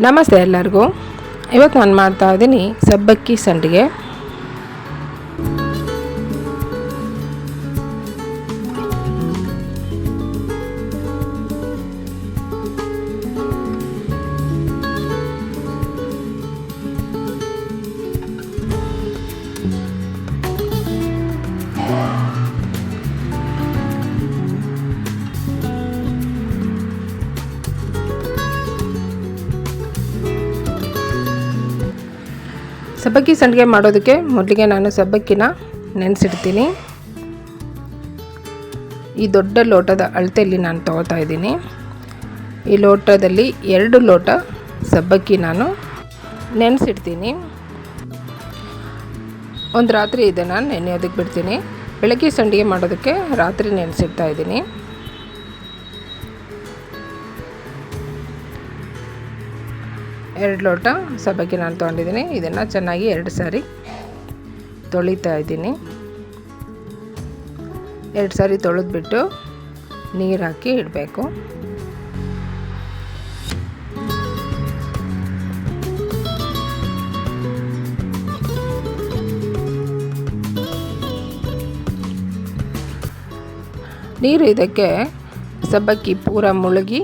ನಮಸ್ತೆ ಎಲ್ಲರಿಗೂ. ಇವತ್ತು ನಾನು ಮಾಡ್ತಾ ಇದ್ದೀನಿ ಸಬ್ಬಕ್ಕಿ ಸಂಡಿಗೆ. ಸಬ್ಬಕ್ಕಿ ಸಂಡಿಗೆ ಮಾಡೋದಕ್ಕೆ ಮೊದಲಿಗೆ ನಾನು ಸಬ್ಬಕ್ಕಿನ ನೆನೆಸಿಡ್ತೀನಿ. ಈ ದೊಡ್ಡ ಲೋಟದ ಅಳತೆಯಲ್ಲಿ ನಾನು ತಗೋತಾ ಇದ್ದೀನಿ. ಈ ಲೋಟದಲ್ಲಿ ಎರಡು ಲೋಟ ಸಬ್ಬಕ್ಕಿ ನಾನು ನೆನೆಸಿಡ್ತೀನಿ. ಒಂದು ರಾತ್ರಿ ಇದೆ, ನಾನು ನೆನೆಯೋದಕ್ಕೆ ಬಿಡ್ತೀನಿ. ಬೆಳಗ್ಗೆ ಸಂಡಿಗೆ ಮಾಡೋದಕ್ಕೆ ರಾತ್ರಿ ನೆನೆಸಿಡ್ತಾ ಇದ್ದೀನಿ. ಎರಡು ಲೋಟ ಸಬ್ಬಕ್ಕಿ ನಾನು ತೊಗೊಂಡಿದ್ದೀನಿ. ಇದನ್ನು ಚೆನ್ನಾಗಿ ಎರಡು ಸಾರಿ ತೊಳಿತಾ ಇದ್ದೀನಿ. ಎರಡು ಸಾರಿ ತೊಳೆದ್ಬಿಟ್ಟು ನೀರು ಹಾಕಿ ಇಡಬೇಕು. ನೀರು ಇದಕ್ಕೆ ಸಬ್ಬಕ್ಕಿ ಪೂರ ಮುಳುಗಿ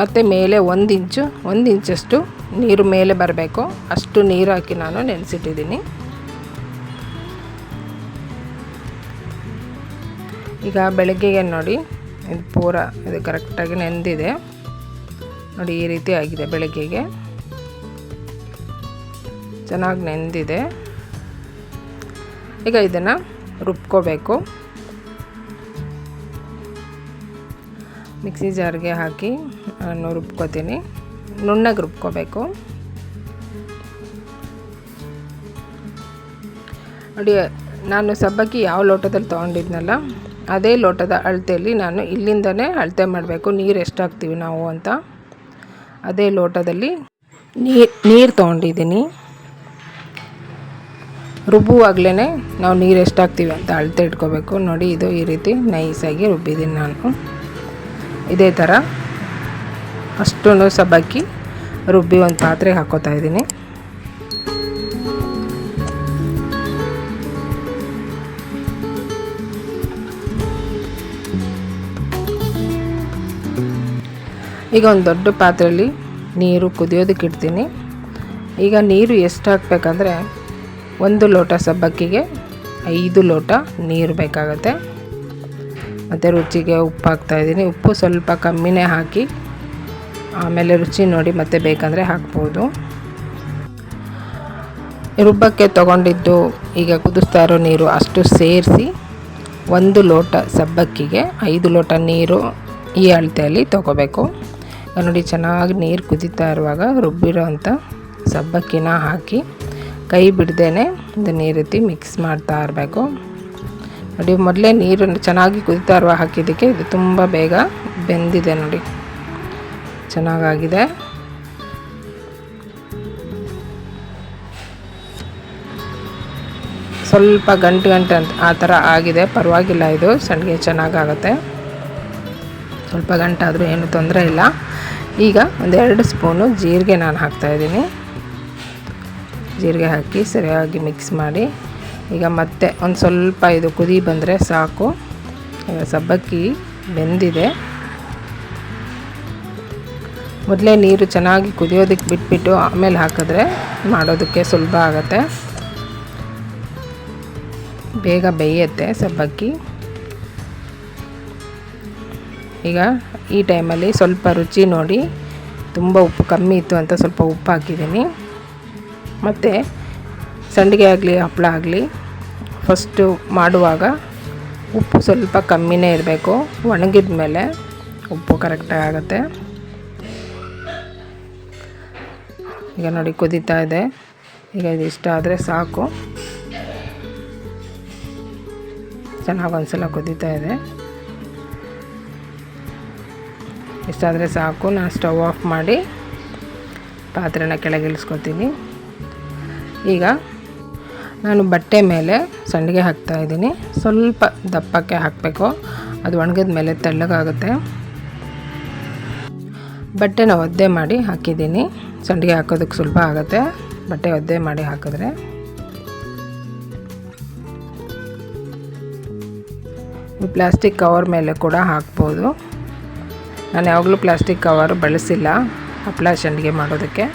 ಮತ್ತು ಮೇಲೆ ಒಂದು ಇಂಚು, ಒಂದು ಇಂಚಷ್ಟು ನೀರು ಮೇಲೆ ಬರಬೇಕು. ಅಷ್ಟು ನೀರು ಹಾಕಿ ನಾನು ನೆನೆಸಿಟ್ಟಿದ್ದೀನಿ. ಈಗ ಬೆಳಗ್ಗೆಗೆ ನೋಡಿ, ಇದು ಪೂರ ಇದು ಕರೆಕ್ಟಾಗಿ ನೆಂದಿದೆ. ನೋಡಿ, ಈ ರೀತಿ ಆಗಿದೆ ಬೆಳಗ್ಗೆಗೆ. ಚೆನ್ನಾಗಿ ನೆಂದಿದೆ. ಈಗ ಇದನ್ನು ರುಬ್ಕೋಬೇಕು. ಮಿಕ್ಸಿ ಜಾರ್ಗೆ ಹಾಕಿ ನಾನು ರುಬ್ಕೋತೀನಿ. ನುಣ್ಣಗೆ ರುಬ್ಕೋಬೇಕು. ನೋಡಿ, ನಾನು ಸಬ್ಬಕ್ಕಿ ಯಾವ ಲೋಟದಲ್ಲಿ ತೊಗೊಂಡಿದ್ನಲ್ಲ, ಅದೇ ಲೋಟದ ಅಳತೆಯಲ್ಲಿ ನಾನು ಇಲ್ಲಿಂದನೇ ಅಳತೆ ಮಾಡಬೇಕು. ನೀರು ಎಷ್ಟು ಹಾಕ್ತೀವಿ ನಾವು ಅಂತ. ಅದೇ ಲೋಟದಲ್ಲಿ ನೀರು ನೀರು ತೊಗೊಂಡಿದ್ದೀನಿ. ರುಬ್ಬುವಾಗಲೇ ನಾವು ನೀರು ಎಷ್ಟು ಹಾಕ್ತೀವಿ ಅಂತ ಅಳತೆ ಇಟ್ಕೋಬೇಕು. ನೋಡಿ, ಇದು ಈ ರೀತಿ ನೈಸಾಗಿ ರುಬ್ಬಿದ್ದೀನಿ ನಾನು. ಇದೇ ಥರ. ಅಷ್ಟು ಸಬ್ಬಕ್ಕಿ ರುಬ್ಬಿ ಒಂದು ಪಾತ್ರೆಗೆ ಹಾಕೋತಾ ಇದ್ದೀನಿ. ಈಗ ಒಂದು ದೊಡ್ಡ ಪಾತ್ರೆಯಲ್ಲಿ ನೀರು ಕುದಿಯೋದಕ್ಕೆ ಇಡ್ತೀನಿ. ಈಗ ನೀರು ಎಷ್ಟು ಹಾಕ್ಬೇಕಂದ್ರೆ ಒಂದು ಲೋಟ ಸಬ್ಬಕ್ಕಿಗೆ ಐದು ಲೋಟ ನೀರು ಬೇಕಾಗತ್ತೆ. ಮತ್ತು ರುಚಿಗೆ ಉಪ್ಪು ಹಾಕ್ತಾಯಿದ್ದೀನಿ ಉಪ್ಪು ಸ್ವಲ್ಪ ಕಮ್ಮಿನೇ ಹಾಕಿ ಆಮೇಲೆ ರುಚಿ ನೋಡಿ ಮತ್ತೆ ಬೇಕಂದರೆ ಹಾಕ್ಬೋದು. ರುಬ್ಬಕ್ಕೆ ತಗೊಂಡಿದ್ದು ಈಗ ಕುದಿಸ್ತಾ ಇರೋ ನೀರು ಅಷ್ಟು ಸೇರಿಸಿ ಒಂದು ಲೋಟ ಸಬ್ಬಕ್ಕಿಗೆ ಐದು ಲೋಟ ನೀರು ಈ ಅಳತೆಯಲ್ಲಿ ತೊಗೋಬೇಕು. ನೋಡಿ ಚೆನ್ನಾಗಿ ನೀರು ಕುದೀತಾ ಇರುವಾಗ ರುಬ್ಬಿರೋ ಅಂಥ ಸಬ್ಬಕ್ಕಿನ ಹಾಕಿ ಕೈ ಬಿಡ್ದೇ ಇದನ್ನು ಈ ರೀತಿ ಮಿಕ್ಸ್ ಮಾಡ್ತಾ ಇರಬೇಕು. ನೋಡಿ ಮೊದಲೇ ನೀರು ಚೆನ್ನಾಗಿ ಕುದಿತಾ ಇರುವ ಹಾಕಿದ್ದಕ್ಕೆ ಇದು ತುಂಬ ಬೇಗ ಬೆಂದಿದೆ ನೋಡಿ. ಚೆನ್ನಾಗಾಗಿದೆ. ಸ್ವಲ್ಪ ಗಂಟು ಗಂಟೆ ಅಂತ ಆ ಥರ ಆಗಿದೆ. ಪರವಾಗಿಲ್ಲ ಇದು ಸಂಡಿಗೆ ಚೆನ್ನಾಗಾಗತ್ತೆ. ಸ್ವಲ್ಪ ಗಂಟಾದರೂ ಏನು ತೊಂದರೆ ಇಲ್ಲ. ಈಗ ಒಂದೆರಡು ಸ್ಪೂನು ಜೀರಿಗೆ ನಾನು ಹಾಕ್ತಾಯಿದ್ದೀನಿ ಜೀರಿಗೆ ಹಾಕಿ ಸರಿಯಾಗಿ ಮಿಕ್ಸ್ ಮಾಡಿ. ಈಗ ಮತ್ತೆ ಒಂದು ಸ್ವಲ್ಪ ಇದು ಕುದಿ ಬಂದರೆ ಸಾಕು. ಈಗ ಸಬ್ಬಕ್ಕಿ ಬೆಂದಿದೆ. ಮೊದಲೇ ನೀರು ಚೆನ್ನಾಗಿ ಕುದಿಯೋದಕ್ಕೆ ಬಿಟ್ಬಿಟ್ಟು ಆಮೇಲೆ ಹಾಕಿದ್ರೆ ಮಾಡೋದಕ್ಕೆ ಸುಲಭ ಆಗುತ್ತೆ. ಬೇಗ ಬೇಯುತ್ತೆ ಸಬ್ಬಕ್ಕಿ. ಈಗ ಈ ಟೈಮಲ್ಲಿ ಸ್ವಲ್ಪ ರುಚಿ ನೋಡಿ. ತುಂಬ ಉಪ್ಪು ಕಮ್ಮಿ ಇತ್ತು ಅಂತ ಸ್ವಲ್ಪ ಉಪ್ಪು ಹಾಕಿದ್ದೀನಿ. ಮತ್ತು ಸಂಡಿಗೆ ಆಗಲಿ ಹಪ್ಪಳ ಆಗಲಿ ಫಸ್ಟು ಮಾಡುವಾಗ ಉಪ್ಪು ಸ್ವಲ್ಪ ಕಮ್ಮಿನೇ ಇರಬೇಕು. ಒಣಗಿದ ಮೇಲೆ ಉಪ್ಪು ಕರೆಕ್ಟಾಗಿ ಆಗುತ್ತೆ. ಈಗ ನೋಡಿ ಕುದೀತಾ ಇದೆ. ಈಗ ಇದು ಇಷ್ಟ ಆದರೆ ಸಾಕು. ಚೆನ್ನಾಗಿ ಒಂದ್ಸಲ ಕುದೀತಾ ಇದೆ. ಇಷ್ಟಾದರೆ ಸಾಕು. ನಾನು ಸ್ಟವ್ ಆಫ್ ಮಾಡಿ ಪಾತ್ರೆನ ಕೆಳಗೆ ಇಳಿಸ್ಕೊತೀನಿ. ಈಗ ನಾನು ಬಟ್ಟೆ ಮೇಲೆ ಸಂಡಿಗೆ ಹಾಕ್ತಾಯಿದ್ದೀನಿ ಸ್ವಲ್ಪ ದಪ್ಪಕ್ಕೆ ಹಾಕಬೇಕು. ಅದು ಒಣಗಿದ ಮೇಲೆ ತೆಳ್ಳಗಾಗುತ್ತೆ. ಬಟ್ಟೆನ ಒದ್ದೆ ಮಾಡಿ ಹಾಕಿದ್ದೀನಿ. ಸಂಡಿಗೆ ಹಾಕೋದಕ್ಕೆ ಸುಲಭ ಆಗುತ್ತೆ. ಬಟ್ಟೆ ಒದ್ದೆ ಮಾಡಿ ಹಾಕಿದ್ರೆ. ಪ್ಲಾಸ್ಟಿಕ್ ಕವರ್ ಮೇಲೆ ಕೂಡ ಹಾಕ್ಬೋದು. ನಾನು ಯಾವಾಗಲೂ ಪ್ಲಾಸ್ಟಿಕ್ ಕವರ್ ಬಳಸಿಲ್ಲ. ಹಪ್ಪಳ ಸಂಡಿಗೆ ಮಾಡೋದಕ್ಕೆ.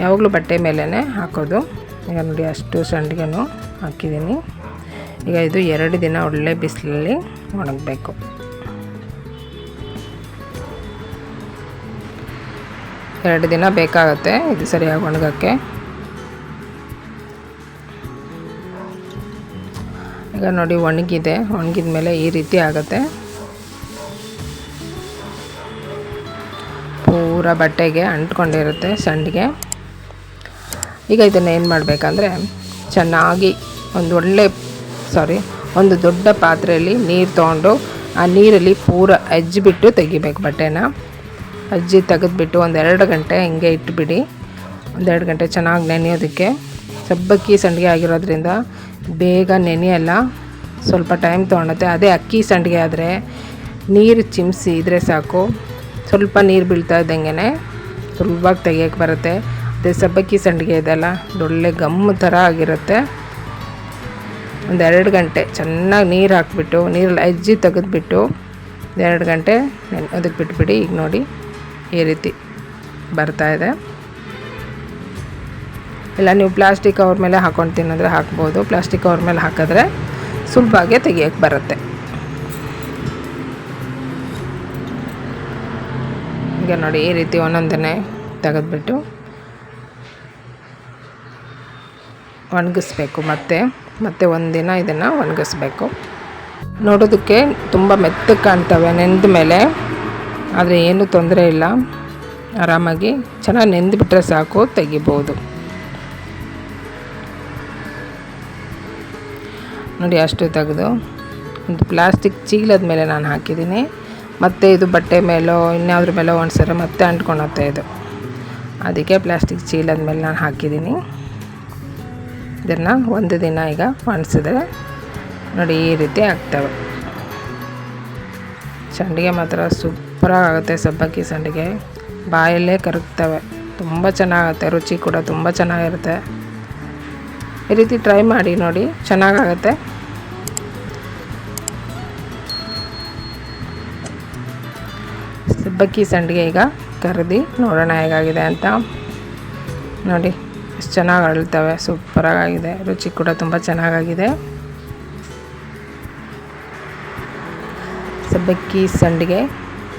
ಯಾವಾಗಲೂ ಬಟ್ಟೆ ಮೇಲೇ ಹಾಕೋದು. ಈಗ ನೋಡಿ, ಅಷ್ಟು ಸಂಡಿಗೆನೂ ಹಾಕಿದ್ದೀನಿ. ಈಗ ಇದು ಎರಡು ದಿನ ಒಳ್ಳೆ ಬಿಸಿಲಲ್ಲಿ ಒಣಗಬೇಕು. ಎರಡು ದಿನ ಬೇಕಾಗತ್ತೆ, ಇದು ಸರಿಯಾಗಿ ಒಣಗೋಕ್ಕೆ ಈಗ ನೋಡಿ ಒಣಗಿದೆ ಒಣಗಿದ ಮೇಲೆ ಈ ರೀತಿ ಆಗುತ್ತೆ. ಪೂರ ಬಟ್ಟೆಗೆ ಅಂಟ್ಕೊಂಡಿರುತ್ತೆ ಸಂಡಿಗೆ ಈಗ ಇದನ್ನು ಏನು ಮಾಡಬೇಕಂದ್ರೆ, ಚೆನ್ನಾಗಿ ಒಂದು ಒಳ್ಳೆ ಸಾರಿ ಒಂದು ದೊಡ್ಡ ಪಾತ್ರೆಯಲ್ಲಿ ನೀರು ತೊಗೊಂಡು, ಆ ನೀರಲ್ಲಿ ಪೂರ ಅಜ್ಜಿಬಿಟ್ಟು ತೆಗಿಬೇಕು ಬಟ್ಟೆನ. ಅಜ್ಜಿ ತೆಗೆದುಬಿಟ್ಟು ಒಂದೆರಡು ಗಂಟೆ ಹಿಂಗೆ ಇಟ್ಬಿಡಿ. ಒಂದೆರಡು ಗಂಟೆ ಚೆನ್ನಾಗಿ ನೆನೆಯೋದಕ್ಕೆ. ಸಬ್ಬಕ್ಕಿ ಸಂಡಿಗೆ ಆಗಿರೋದ್ರಿಂದ ಬೇಗ ನೆನೆಯಲ್ಲ, ಸ್ವಲ್ಪ ಟೈಮ್ ತೊಗೊಳುತ್ತೆ ಅದೇ ಅಕ್ಕಿ ಸಂಡಿಗೆ ಆದರೆ ನೀರು ಚಿಮ್ಸಿ ಇದ್ರೆ ಸಾಕು. ಸ್ವಲ್ಪ ನೀರು ಬೀಳ್ತಾ ಇದ್ದಂಗೆ ಸುಲಭವಾಗಿ ತೆಗಿಯೋಕ್ಕೆ ಬರುತ್ತೆ. ಅದೇ ಸಬ್ಬಕ್ಕಿ ಸಂಡಿಗೆ ಇದೆಲ್ಲ ಒಳ್ಳೆ ಗಮ್ಮು ಥರ ಆಗಿರುತ್ತೆ. ಒಂದೆರಡು ಗಂಟೆ ಚೆನ್ನಾಗಿ ನೀರು ಹಾಕ್ಬಿಟ್ಟು ನೀರಲ್ಲಿ ಅಜ್ಜಿ ತೆಗೆದುಬಿಟ್ಟು ಎರಡು ಗಂಟೆ ಅದಕ್ಕೆ ಬಿಟ್ಬಿಡಿ. ಈಗ ನೋಡಿ. ಈ ರೀತಿ ಬರ್ತಾ ಇದೆ. ಇಲ್ಲ, ನೀವು ಪ್ಲಾಸ್ಟಿಕ್ ಕವರ್ ಮೇಲೆ ಹಾಕ್ಕೊಂಡು ತಿನ್ನೋದ್ರೆ ಹಾಕ್ಬೋದು. ಪ್ಲಾಸ್ಟಿಕ್ ಕವರ್ ಮೇಲೆ ಹಾಕಿದ್ರೆ ಸುಲಭವಾಗಿ ತೆಗಿಯೋಕ್ಕೆ ಬರುತ್ತೆ. ಈಗ ನೋಡಿ, ಈ ರೀತಿ ಒಂದೊಂದನ್ನೇ ತೆಗೆದ್ಬಿಟ್ಟು ಒಣಗಿಸ್ಬೇಕು. ಮತ್ತೆ ಮತ್ತೆ ಒಂದಿನ ಇದನ್ನು ಒಣಗಿಸ್ಬೇಕು. ನೋಡೋದಕ್ಕೆ ತುಂಬ ಮೆತ್ತಗೆ ಕಾಣ್ತವೆ. ನೆಂದ ಮೇಲೆ ಆದರೆ ಏನೂ ತೊಂದರೆ ಇಲ್ಲ. ಆರಾಮಾಗಿ ಚೆನ್ನಾಗಿ ನೆಂದುಬಿಟ್ರೆ ಸಾಕು, ತೆಗಿಬೋದು. ನೋಡಿ ಅಷ್ಟು ತೆಗೆದು ಒಂದು ಪ್ಲಾಸ್ಟಿಕ್ ಚೀಲದ ಮೇಲೆ ನಾನು ಹಾಕಿದ್ದೀನಿ. ಮತ್ತು ಇದು ಬಟ್ಟೆ ಮೇಲೋ, ಇನ್ಯಾವ್ದ್ರ ಮೇಲೋ ಒಂದ್ಸರಿ ಮತ್ತೆ ಅಂಟ್ಕೊಳತ್ತೆ ಇದು. ಅದಕ್ಕೆ ಪ್ಲಾಸ್ಟಿಕ್ ಚೀಲದ ಮೇಲೆ ನಾನು ಹಾಕಿದ್ದೀನಿ. ಇದನ್ನು ಒಂದು ದಿನ ಈಗ ಒಣಸಿದ್ರೆ ನೋಡಿ ಈ ರೀತಿ ಆಗ್ತವೆ. ಚಂಡಿಗೆ ಮಾತ್ರ ಸೂಪರಾಗಿ ಆಗುತ್ತೆ ಸಬ್ಬಕ್ಕಿ ಸಂಡಿಗೆ. ಬಾಯಲ್ಲೇ ಕರಗ್ತವೆ. ತುಂಬ ಚೆನ್ನಾಗುತ್ತೆ, ರುಚಿ ಕೂಡ ತುಂಬ ಚೆನ್ನಾಗಿರುತ್ತೆ. ಈ ರೀತಿ ಟ್ರೈ ಮಾಡಿ ನೋಡಿ, ಚೆನ್ನಾಗಾಗತ್ತೆ. ಸಬ್ಬಕ್ಕಿ ಸಂಡಿಗೆ ಈಗ ಕರೆದಿ ನೋಡೋಣ ಹೇಗಾಗಿದೆ ಅಂತ. ನೋಡಿ, ಎಷ್ಟು ಚೆನ್ನಾಗಿ ಅಳ್ತವೆ ಸೂಪರಾಗಿದೆ ರುಚಿ ಕೂಡ ತುಂಬ ಚೆನ್ನಾಗಾಗಿದೆ. ಸಬ್ಬಕ್ಕಿ ಸಂಡಿಗೆ